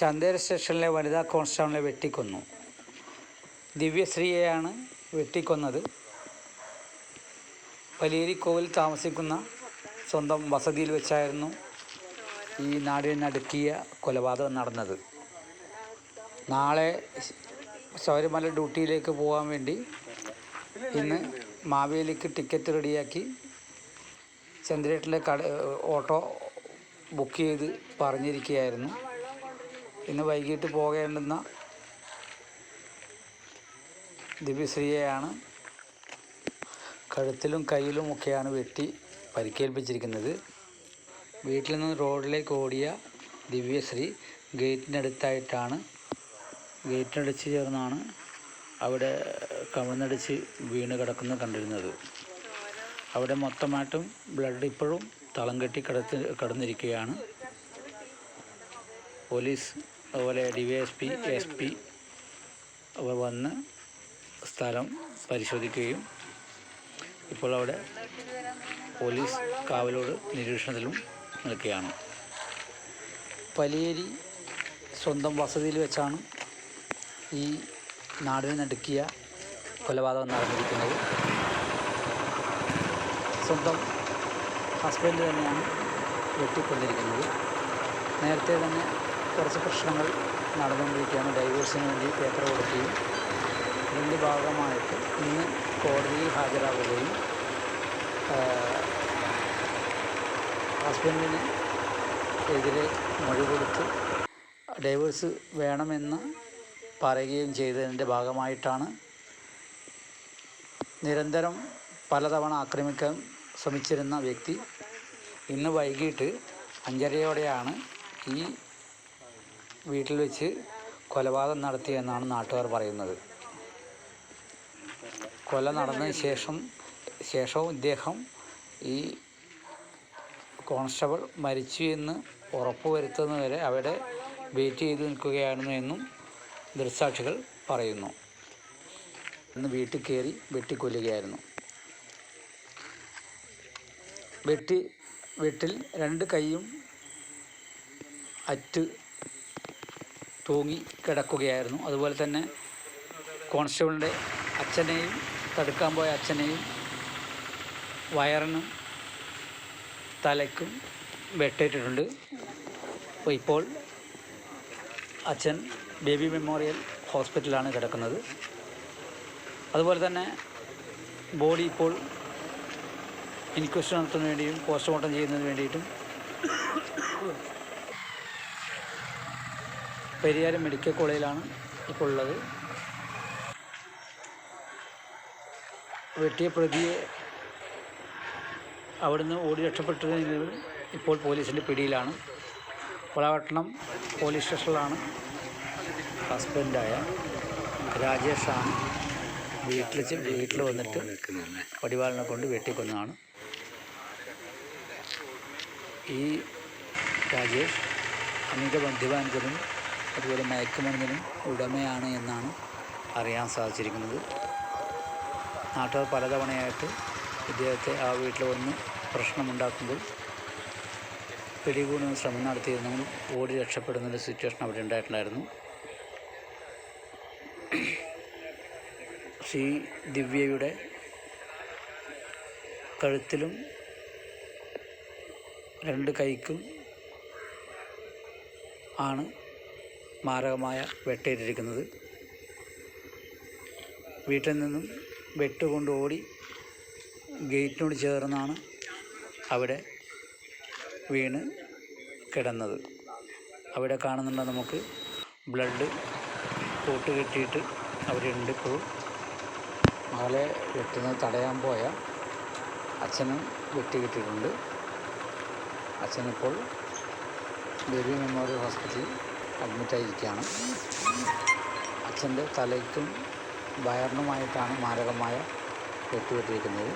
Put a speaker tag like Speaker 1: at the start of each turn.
Speaker 1: ചന്തേര സ്റ്റേഷനിലെ വനിതാ കോൺസ്റ്റബിളെ വെട്ടിക്കൊന്നു. ദിവ്യശ്രീയെയാണ് വെട്ടിക്കൊന്നത്. വലിയേരിക്കോവിൽ താമസിക്കുന്ന സ്വന്തം വസതിയിൽ വെച്ചായിരുന്നു ഈ നാടിനടുക്കിയ കൊലപാതകം നടന്നത്. നാളെ ശബരിമല ഡ്യൂട്ടിയിലേക്ക് പോകാൻ വേണ്ടി ഇന്ന് മാവേലിക്ക് ടിക്കറ്റ് റെഡിയാക്കി ചന്ദ്രേട്ടിലെ കട ഓട്ടോ ബുക്ക് ചെയ്ത് പറഞ്ഞിരിക്കുകയായിരുന്നു. ഇന്ന് വൈകിട്ട് പോകേണ്ടുന്ന ദിവ്യശ്രീയെയാണ് കഴുത്തിലും കയ്യിലുമൊക്കെയാണ് വെട്ടി പരിക്കേൽപ്പിച്ചിരിക്കുന്നത്. വീട്ടിൽ നിന്ന് റോഡിലേക്ക് ഓടിയ ദിവ്യശ്രീ ഗേറ്റിനടുത്തായിട്ടാണ് ഗേറ്റിനടിച്ച് ചേർന്നാണ് അവിടെ കമിഴ്ന്നടിച്ച് വീണ് കിടക്കുന്നത് കണ്ടിരുന്നത്. അവിടെ മൊത്തമായിട്ടും ബ്ലഡ് ഇപ്പോഴും തളം കെട്ടി കിടത്തി കിടന്നിരിക്കുകയാണ്. പോലീസ് അതുപോലെ D Y S P S P അവർ വന്ന് സ്ഥലം പരിശോധിക്കുകയും ഇപ്പോൾ അവിടെ പോലീസ് കാവലോട് നിരീക്ഷണത്തിലും നിൽക്കുകയാണ്. പലിയേരി സ്വന്തം വസതിയിൽ വെച്ചാണ് ഈ നാടിനെ നടുക്കിയ കൊലപാതകം നടന്നിരിക്കുന്നത്. സ്വന്തം ഹസ്ബൻഡ് തന്നെയാണ് വെട്ടിക്കൊണ്ടിരിക്കുന്നത് നേരത്തെ തന്നെ കുറച്ച് പ്രശ്നങ്ങൾ നടന്നുകൊണ്ടിരിക്കുകയാണ്. ഡൈവേഴ്സിന് വേണ്ടി പേപ്പർ കൊടുക്കുകയും ഇതിന്റെ ഭാഗമായിട്ട് ഇന്ന് കോടതിയിൽ ഹാജരാകുകയും ഹസ്ബൻഡിന് എതിരെ മൊഴി കൊടുത്ത് ഡൈവേഴ്സ് വേണമെന്ന് പറയുകയും ചെയ്തതിന്റെ ഭാഗമായിട്ടാണ് നിരന്തരം പലതവണ ആക്രമിക്കാൻ ശ്രമിച്ചിരുന്ന വ്യക്തി ഇന്ന് വൈകിട്ട് അഞ്ചരയോടെയാണ് ഈ വീട്ടിൽ വെച്ച് കൊലപാതകം നടത്തിയെന്നാണ് നാട്ടുകാർ പറയുന്നത്. കൊല നടന്നതിന് ശേഷം ശേഷവും ഇദ്ദേഹം ഈ കോൺസ്റ്റബിൾ മരിച്ചു എന്ന് ഉറപ്പുവരുത്തുന്നതുവരെ അവിടെ വെയിറ്റ് ചെയ്ത് നിൽക്കുകയായിരുന്നു എന്നും ദൃക്സാക്ഷികൾ പറയുന്നു. ഇന്ന് വീട്ടിൽ കയറി വെട്ടിക്കൊല്ലുകയായിരുന്നു. വെട്ടി വെട്ടിൽ രണ്ട് കൈയും അറ്റ് തൂങ്ങി കിടക്കുകയായിരുന്നു. അതുപോലെ തന്നെ കോൺസ്റ്റബിളിന്റെ അച്ഛനെയും തടുക്കാൻ പോയ അച്ഛനെയും വയറിനും തലയ്ക്കും വെട്ടേറ്റിട്ടുണ്ട് അപ്പോൾ ഇപ്പോൾ അച്ഛൻ ബേബി മെമ്മോറിയൽ ഹോസ്പിറ്റലാണ് കിടക്കുന്നത്. അതുപോലെ തന്നെ ബോഡി ഇപ്പോൾ ഇൻക്വസ്റ്റ് നടത്തുന്നതിന് വേണ്ടിയും പോസ്റ്റ്മോർട്ടം ചെയ്യുന്നതിന് വേണ്ടിയിട്ടും പെരിയാരം മെഡിക്കൽ കോളേജിലാണ് ഇപ്പോൾ ഉള്ളത്. വെട്ടിയ പ്രതിയെ അവിടുന്ന് ഓടി രക്ഷപ്പെട്ടതിന് ഇപ്പോൾ പോലീസിന്റെ പിടിയിലാണ്. വളപട്ടണം പോലീസ് സ്റ്റേഷനിലാണ് ഹസ്ബൻഡായ രാജേഷാണ് വീട്ടിൽ വീട്ടിൽ വന്നിട്ട് വടിവാളിനെ കൊണ്ട് വെട്ടിക്കൊന്നതാണ്. ഈ രാജേഷ് അമിത മദ്യപാനത്തിനും അതുപോലെ മയക്കുമരുന്നിനും ഉടമയാണ് എന്നാണ് അറിയാൻ സാധിച്ചിരിക്കുന്നത്. നാട്ടുകാർ പലതവണയായിട്ട് ഇദ്ദേഹത്തെ ആ വീട്ടിൽ വന്ന് പ്രശ്നമുണ്ടാക്കുമ്പോൾ പിടികൂടുന്ന ശ്രമം നടത്തിയിരുന്നെങ്കിൽ ഓടി രക്ഷപ്പെടുന്ന ഒരു സിറ്റുവേഷൻ അവിടെ ഉണ്ടായിട്ടുണ്ടായിരുന്നു. ശ്രീ ദിവ്യയുടെ കഴുത്തിലും രണ്ട് കൈക്കും ആണ് മാരകമായ വെട്ടേറ്റിരിക്കുന്നത്. വീട്ടിൽ നിന്നും വെട്ടുകൊണ്ട് ഓടി ഗേറ്റിനോട് ചേർന്നാണ് അവിടെ വീണ് കിടന്നത്. അവിടെ കാണുന്നുണ്ട് നമുക്ക് ബ്ലഡ് കൂട്ട് കെട്ടിയിട്ട് അവിടെ ഉണ്ട് ഇപ്പോഴും മകളെ വെട്ടുന്നത് തടയാൻ പോയ അച്ഛനും വെട്ടി കിട്ടിയിട്ടുണ്ട്. അച്ഛനിപ്പോൾ ബേബി മെമ്മോറിയൽ ഹോസ്പിറ്റലിൽ അഡ്മിറ്റായിരിക്കുകയാണ്. അച്ഛന്റെ തലയ്ക്കും വയറിനുമായിട്ടാണ് മാരകമായ വെട്ടുപെട്ടിരിക്കുന്നത്